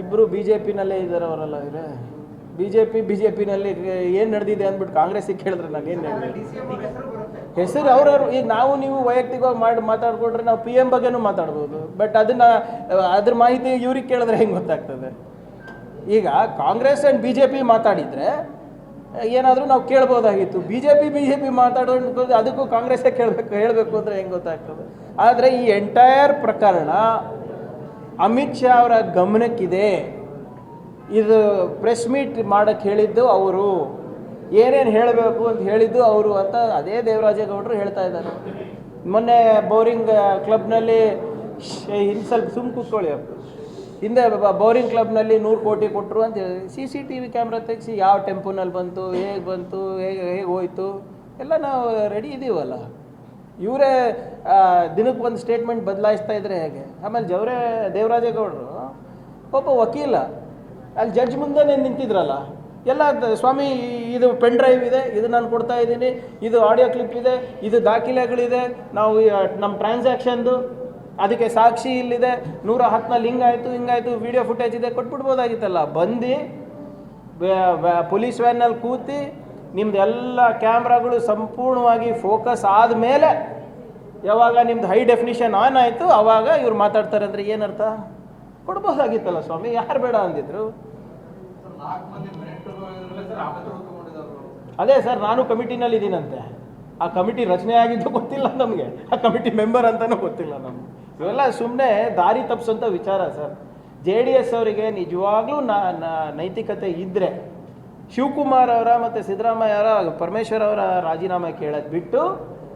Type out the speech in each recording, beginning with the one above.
ಇಬ್ಬರು B J ಪಿನಲ್ಲೇ ಇದ್ದಾರೆ ಅವರೆಲ್ಲ ಇವ್ರೆ. B J P B J ಪಿನಲ್ಲಿ ಏನು ನಡೆದಿದೆ ಅಂದ್ಬಿಟ್ಟು ಕಾಂಗ್ರೆಸ್ಸಿಗೆ ಕೇಳಿದ್ರೆ ನಾನು ಏನು ಹೇಳಿ ಹೆಸರು ಅವ್ರವ್ರು. ಈಗ ನಾವು ನೀವು ವೈಯಕ್ತಿಕವಾಗಿ ಮಾಡಿ ಮಾತಾಡ್ಕೊಂಡ್ರೆ ನಾವು ಪಿ ಎಂ ಬಗ್ಗೆನೂ ಮಾತಾಡ್ಬೋದು. ಬಟ್ ಅದನ್ನ, ಅದ್ರ ಮಾಹಿತಿ ಇವ್ರಿಗೆ ಕೇಳಿದ್ರೆ ಹೆಂಗೆ ಗೊತ್ತಾಗ್ತದೆ? ಈಗ Congress and B J P ಮಾತಾಡಿದರೆ, ಏನಾದರೂ ನಾವು ಕೇಳ್ಬೋದಾಗಿತ್ತು. B J P B J P ಮಾತಾಡೋದು ಅದಕ್ಕೂ ಕಾಂಗ್ರೆಸ್ಸೇ ಕೇಳಬೇಕು, ಹೇಳಬೇಕು ಅಂದರೆ ಹೆಂಗೆ ಗೊತ್ತಾಗ್ತದೆ? ಆದರೆ ಈ ಎಂಟೈರ್ ಪ್ರಕರಣ ಅಮಿತ್ ಶಾ ಅವರ ಗಮನಕ್ಕಿದೆ. ಇದು ಪ್ರೆಸ್ ಮೀಟ್ ಮಾಡಕ್ಕೆ ಹೇಳಿದ್ದು ಅವರು. ಏನೇನು ಹೇಳಬೇಕು ಅಂತ ಹೇಳಿದ್ದು ಅವರು ಅಂತ ಅದೇ ದೇವರಾಜೇಗೌಡರು ಹೇಳ್ತಾ ಇದ್ದಾರೆ. ಮೊನ್ನೆ ಬೌರಿಂಗ್ ಕ್ಲಬ್ನಲ್ಲಿ ಇನ್ನು ಸ್ವಲ್ಪ ಸುಮ್ ಕೂತ್ಕೊಳ್ಳಿ ಹಿಂದೆ ಬೌರಿಂಗ್ ಕ್ಲಬ್ನಲ್ಲಿ ನೂರು ಕೋಟಿ ಕೊಟ್ಟರು ಅಂತ C C T V camera ತೆಗೆಸಿ ಯಾವ ಟೆಂಪೋನಲ್ಲಿ ಬಂತು, ಹೇಗೆ ಬಂತು, ಹೇಗೆ ಹೇಗೆ ಹೋಯ್ತು, ಎಲ್ಲ ನಾವು ರೆಡಿ ಇದ್ದೀವಲ್ಲ ಇವರೇ ದಿನಕ್ಕೆ ಒಂದು ಸ್ಟೇಟ್ಮೆಂಟ್ ಬದಲಾಯಿಸ್ತಾ ಇದ್ರೆ ಹೇಗೆ? ಆಮೇಲೆ ಜವರೇ ದೇವರಾಜೇಗೌಡರು ಒಬ್ಬ ವಕೀಲ. ಅಲ್ಲಿ ಜಡ್ಜ್ ಮುಂದೆ ನಿಂತಿದ್ರಲ್ಲ, ಎಲ್ಲ ಸ್ವಾಮಿ, ಇದು ಪೆನ್ ಡ್ರೈವ್ ಇದೆ, ಇದು ನಾನು ಕೊಡ್ತಾ ಇದ್ದೀನಿ, ಇದು ಆಡಿಯೋ ಕ್ಲಿಪ್ ಇದೆ, ಇದು ದಾಖಲೆಗಳಿದೆ, ನಾವು ನಮ್ಮ ಟ್ರಾನ್ಸಾಕ್ಷನ್ದು ಅದಕ್ಕೆ ಸಾಕ್ಷಿ ಇಲ್ಲಿದೆ, ನೂರ ಹತ್ತನಲ್ಲಿ ಹಿಂಗಾಯಿತು ಹಿಂಗಾಯಿತು ವಿಡಿಯೋ ಫುಟೇಜ್ ಇದೆ, ಕೊಟ್ಬಿಡ್ಬೋದಾಗಿತ್ತಲ್ಲ. ಬಂದು ಪೊಲೀಸ್ ವ್ಯಾನಲ್ಲಿ ಕೂತಿ ನಿಮ್ದು ಎಲ್ಲ ಕ್ಯಾಮ್ರಾಗಳು ಸಂಪೂರ್ಣವಾಗಿ ಫೋಕಸ್ ಆದ ಮೇಲೆ ಯಾವಾಗ ನಿಮ್ದು ಹೈ ಡೆಫಿನಿಷನ್ ಆನ್ ಆಯಿತು ಆವಾಗ ಇವ್ರು ಮಾತಾಡ್ತಾರೆ ಅಂದರೆ ಏನರ್ಥ? ಕೊಡ್ಬೋದಾಗಿತ್ತಲ್ಲ ಸ್ವಾಮಿ, ಯಾರು ಬೇಡ ಅಂದಿದ್ರು? ಅದೇ ಸರ್, ನಾನು ಕಮಿಟಿನಲ್ಲಿ ಇದ್ದೀನಂತೆ ಆ ಕಮಿಟಿ ರಚನೆ ಆಗಿದ್ದು ಗೊತ್ತಿಲ್ಲ ನಮಗೆ. ಆ ಕಮಿಟಿ ಮೆಂಬರ್ ಅಂತಲೂ ಗೊತ್ತಿಲ್ಲ ನಮ್ಗೆ. ಇವೆಲ್ಲ ಸುಮ್ಮನೆ ದಾರಿ ತಪ್ಪಿಸೋಂಥ ವಿಚಾರ ಸರ್. ಜೆ ಡಿ ಎಸ್ ಅವರಿಗೆ ನಿಜವಾಗ್ಲೂ ನೈತಿಕತೆ ಇದ್ದರೆ ಶಿವಕುಮಾರ್ ಅವರ ಮತ್ತು ಸಿದ್ದರಾಮಯ್ಯ ಅವರ ಪರಮೇಶ್ವರ್ ಅವರ ರಾಜೀನಾಮೆ ಕೇಳೋದು ಬಿಟ್ಟು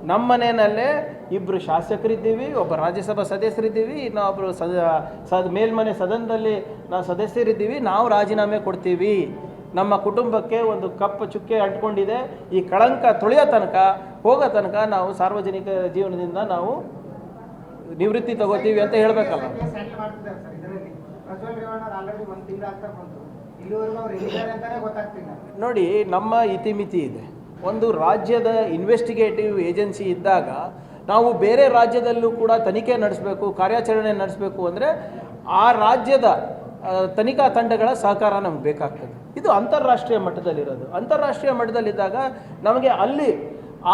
ನಮ್ಮ ಮನೆಯಲ್ಲೇ ಇಬ್ಬರು ಶಾಸಕರಿದ್ದೀವಿ ಒಬ್ಬ ರಾಜ್ಯಸಭಾ ಸದಸ್ಯರಿದ್ದೀವಿ ಇನ್ನೊಬ್ಬರು ಸದ ಸದ್ ಮೇಲ್ಮನೆ ಸದನದಲ್ಲಿ ನಾವು ಸದಸ್ಯರಿದ್ದೀವಿ ನಾವು ರಾಜೀನಾಮೆ ಕೊಡ್ತೀವಿ ನಮ್ಮ ಕುಟುಂಬಕ್ಕೆ ಒಂದು ಕಪ್ಪು ಚುಕ್ಕೆ ಅಂಟ್ಕೊಂಡಿದೆ ಈ ಕಳಂಕ ತೊಳೆಯೋ ತನಕ ಹೋಗೋ ತನಕ ನಾವು ಸಾರ್ವಜನಿಕ ಜೀವನದಿಂದ ನಾವು ನಿವೃತ್ತಿ ತಗೋತೀವಿ ಅಂತ ಹೇಳಬೇಕಲ್ಲ ನೋಡಿ, ನಮ್ಮ ಇತಿಮಿತಿ ಇದೆ. ಒಂದು ರಾಜ್ಯದ ಇನ್ವೆಸ್ಟಿಗೇಟಿವ್ ಏಜೆನ್ಸಿ ಇದ್ದಾಗ ನಾವು ಬೇರೆ ರಾಜ್ಯದಲ್ಲೂ ಕೂಡ ತನಿಖೆ ನಡೆಸಬೇಕು, ಕಾರ್ಯಾಚರಣೆ ನಡೆಸಬೇಕು ಅಂದರೆ ಆ ರಾಜ್ಯದ ತನಿಖಾ ತಂಡಗಳ ಸಹಕಾರ ನಮ್ಗೆ ಬೇಕಾಗ್ತದೆ. ಇದು ಅಂತಾರಾಷ್ಟ್ರೀಯ ಮಟ್ಟದಲ್ಲಿರೋದು. ಅಂತಾರಾಷ್ಟ್ರೀಯ ಮಟ್ಟದಲ್ಲಿದ್ದಾಗ ನಮಗೆ ಅಲ್ಲಿ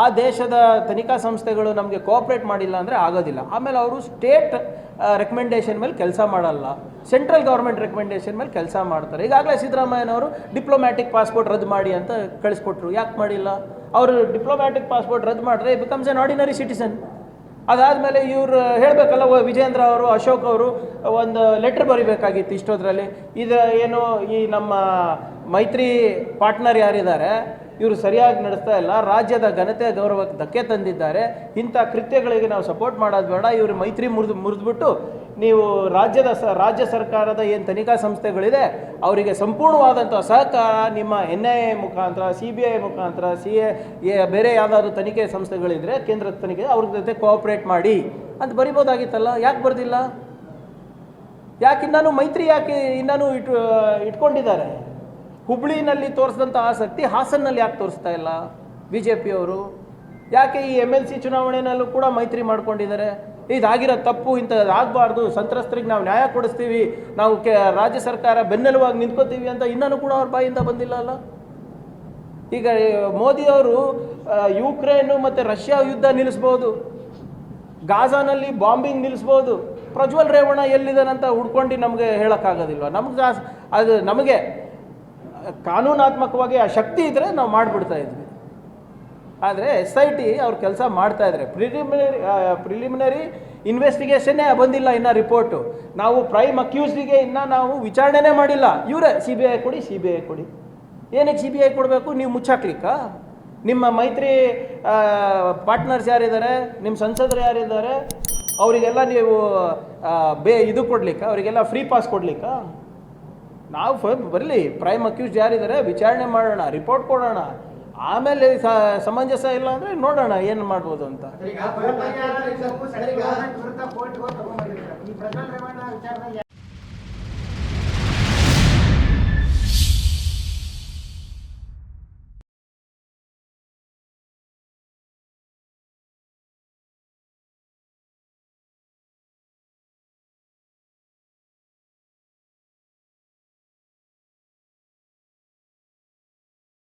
ಆ ದೇಶದ ತನಿಖಾ ಸಂಸ್ಥೆಗಳು ನಮಗೆ ಕೋಆಪ್ರೇಟ್ ಮಾಡಿಲ್ಲ ಅಂದರೆ ಆಗೋದಿಲ್ಲ. ಆಮೇಲೆ ಅವರು ಸ್ಟೇಟ್ ರೆಕಮೆಂಡೇಷನ್ ಮೇಲೆ ಕೆಲಸ ಮಾಡಲ್ಲ. ಸೆಂಟ್ರಲ್ ಗೌರ್ಮೆಂಟ್ ರೆಕಮೆಂಡೇಷನ್ ಮೇಲೆ ಕೆಲಸ ಮಾಡ್ತಾರೆ. ಈಗಾಗಲೇ ಸಿದ್ದರಾಮಯ್ಯನವರು ಡಿಪ್ಲೊಮ್ಯಾಟಿಕ್ ಪಾಸ್ಪೋರ್ಟ್ ರದ್ದು ಮಾಡಿ ಅಂತ ಕಳಿಸ್ಕೊಟ್ರು. ಯಾಕೆ ಮಾಡಿಲ್ಲ? ಅವರು ಡಿಪ್ಲೊಮ್ಯಾಟಿಕ್ ಪಾಸ್ಪೋರ್ಟ್ ರದ್ದು ಮಾಡಿದ್ರೆ ಬಿಕಮ್ಸ್ ಎನ್ ಆರ್ಡಿನರಿ ಸಿಟಿಸನ್ ಅದಾದಮೇಲೆ ಇವರು ಹೇಳಬೇಕಲ್ಲ ವಿಜೇಂದ್ರ ಅವರು, ಅಶೋಕ್ ಅವರು, ಒಂದು ಲೆಟ್ರ್ ಬರಿಬೇಕಾಗಿತ್ತು ಇಷ್ಟೋದ್ರಲ್ಲಿ. ಇದು, ಏನು, ಈ ನಮ್ಮ ಮೈತ್ರಿ ಪಾರ್ಟ್ನರ್ ಯಾರಿದ್ದಾರೆ ಇವರು ಸರಿಯಾಗಿ ನಡೆಸ್ತಾ ಇಲ್ಲ. ರಾಜ್ಯದ ಘನತೆ ಗೌರವಕ್ಕೆ ಧಕ್ಕೆ ತಂದಿದ್ದಾರೆ. ಇಂಥ ಕೃತ್ಯಗಳಿಗೆ ನಾವು ಸಪೋರ್ಟ್ ಮಾಡೋದು ಬೇಡ. ಇವರು ಮೈತ್ರಿ ಮುರಿದು, ಮುರಿದ್ಬಿಟ್ಟು ನೀವು ರಾಜ್ಯದ ಸ, ರಾಜ್ಯ ಸರ್ಕಾರದ ಏನು ತನಿಖಾ ಸಂಸ್ಥೆಗಳಿದೆ, ಅವರಿಗೆ ಸಂಪೂರ್ಣವಾದಂಥ ಸಹಕಾರ ನಿಮ್ಮ ಎನ್ ಐ ಎ ಮುಖಾಂತರ ಸಿ ಬಿ ಐ ಮುಖಾಂತರ ಸಿ ಎ, ಬೇರೆ ಯಾವುದಾದ್ರು ತನಿಖೆ ಸಂಸ್ಥೆಗಳಿದ್ರೆ ಕೇಂದ್ರ ತನಿಖೆ, ಅವ್ರ ಜೊತೆ ಕೋಆಪ್ರೇಟ್ ಮಾಡಿ ಅಂತ ಬರಿಬೋದಾಗಿತ್ತಲ್ಲ. ಯಾಕೆ ಬರೆದಿಲ್ಲ? ಯಾಕೆ ಇನ್ನೂ ಮೈತ್ರಿ ಯಾಕೆ ಇನ್ನೂ ಇಟ್ ಇಟ್ಕೊಂಡಿದ್ದಾರೆ? ಹುಬ್ಳಿನಲ್ಲಿ ತೋರಿಸಿದಂಥ ಆಸಕ್ತಿ ಹಾಸನ್ನಲ್ಲಿ ಯಾಕೆ ತೋರಿಸ್ತಾ ಇಲ್ಲ? ಬಿ ಜೆ ಪಿಯವರು ಯಾಕೆ ಈ ಎಂ ಎಲ್ ಸಿ ಚುನಾವಣೆಯಲ್ಲೂ ಕೂಡ ಮೈತ್ರಿ ಮಾಡ್ಕೊಂಡಿದ್ದಾರೆ? ಇದಾಗಿರೋ ತಪ್ಪು, ಇಂಥದ್ದು ಆಗಬಾರ್ದು. ಸಂತ್ರಸ್ತರಿಗೆ ನಾವು ನ್ಯಾಯ ಕೊಡಿಸ್ತೀವಿ. ನಾವು ಕೆ, ರಾಜ್ಯ ಸರ್ಕಾರ ಬೆನ್ನೆಲುವಾಗಿ ನಿಂತ್ಕೋತೀವಿ ಅಂತ ಇನ್ನೂ ಕೂಡ ಅವ್ರ ಬಾಯಿಂದ ಬಂದಿಲ್ಲ ಅಲ್ಲ? ಈಗ ಮೋದಿಯವರು ಯುಕ್ರೇನು ಮತ್ತು ರಷ್ಯಾ ಯುದ್ಧ ನಿಲ್ಲಿಸ್ಬೋದು. ಗಾಜಾನಲ್ಲಿ ಬಾಂಬಿಂಗ್ ನಿಲ್ಲಿಸ್ಬೋದು. ಪ್ರಜ್ವಲ್ ರೇವಣ್ಣ ಎಲ್ಲಿದ್ದಾನಂತ ಹುಡ್ಕೊಂಡು ನಮಗೆ ಹೇಳೋಕ್ಕಾಗೋದಿಲ್ವ? ನಮ್ಗೆ ಅದು ನಮಗೆ ಕಾನೂನಾತ್ಮಕವಾಗಿ ಆ ಶಕ್ತಿ ಇದ್ದರೆ ನಾವು ಮಾಡಿಬಿಡ್ತಾ ಇದ್ವಿ. ಆದರೆ ಎಸ್ ಐ ಟಿ ಅವ್ರ ಕೆಲಸ ಮಾಡ್ತಾ ಇದ್ದಾರೆ ಪ್ರಿಲಿಮಿನರಿ ಪ್ರಿಲಿಮಿನರಿ ಇನ್ವೆಸ್ಟಿಗೇಷನ್ನೇ ಬಂದಿಲ್ಲ ಇನ್ನು ರಿಪೋರ್ಟು ನಾವು ಪ್ರೈಮ್ ಅಕ್ಯೂಸ್ಡಿಗೆ ಇನ್ನು ನಾವು ವಿಚಾರಣೆನೇ ಮಾಡಿಲ್ಲ. ಇವರೇ ಸಿ ಬಿ ಐ ಕೊಡಿ ಸಿ ಬಿ ಐ ಕೊಡಿ. ಏನಕ್ಕೆ ಸಿ ಬಿ ಐ ಕೊಡಬೇಕು? ನೀವು ಮುಚ್ಚಾಕ್ಲಿಕ್ಕಾ? ನಿಮ್ಮ ಮೈತ್ರಿ ಪಾರ್ಟ್ನರ್ಸ್ ಯಾರಿದ್ದಾರೆ? ನಿಮ್ಮ ಸಂಸದರು ಯಾರಿದ್ದಾರೆ? ಅವರಿಗೆಲ್ಲ ನೀವು ಬೇ, ಇದು ಕೊಡ್ಲಿಕ್ಕ? ಅವರಿಗೆಲ್ಲ ಫ್ರೀ ಪಾಸ್ ಕೊಡ್ಲಿಕ್ಕ? ನಾವು ಬರಲಿ ಪ್ರೈಮ್ ಅಕ್ಯೂಸ್ಡ್ ಯಾರಿದ್ದಾರೆ, ವಿಚಾರಣೆ ಮಾಡೋಣ ರಿಪೋರ್ಟ್ ಕೊಡೋಣ. ಆಮೇಲೆ ಸಮಂಜಸ ಇಲ್ಲ ಅಂದರೆ ನೋಡೋಣ ಏನು ಮಾಡ್ಬೋದು ಅಂತ.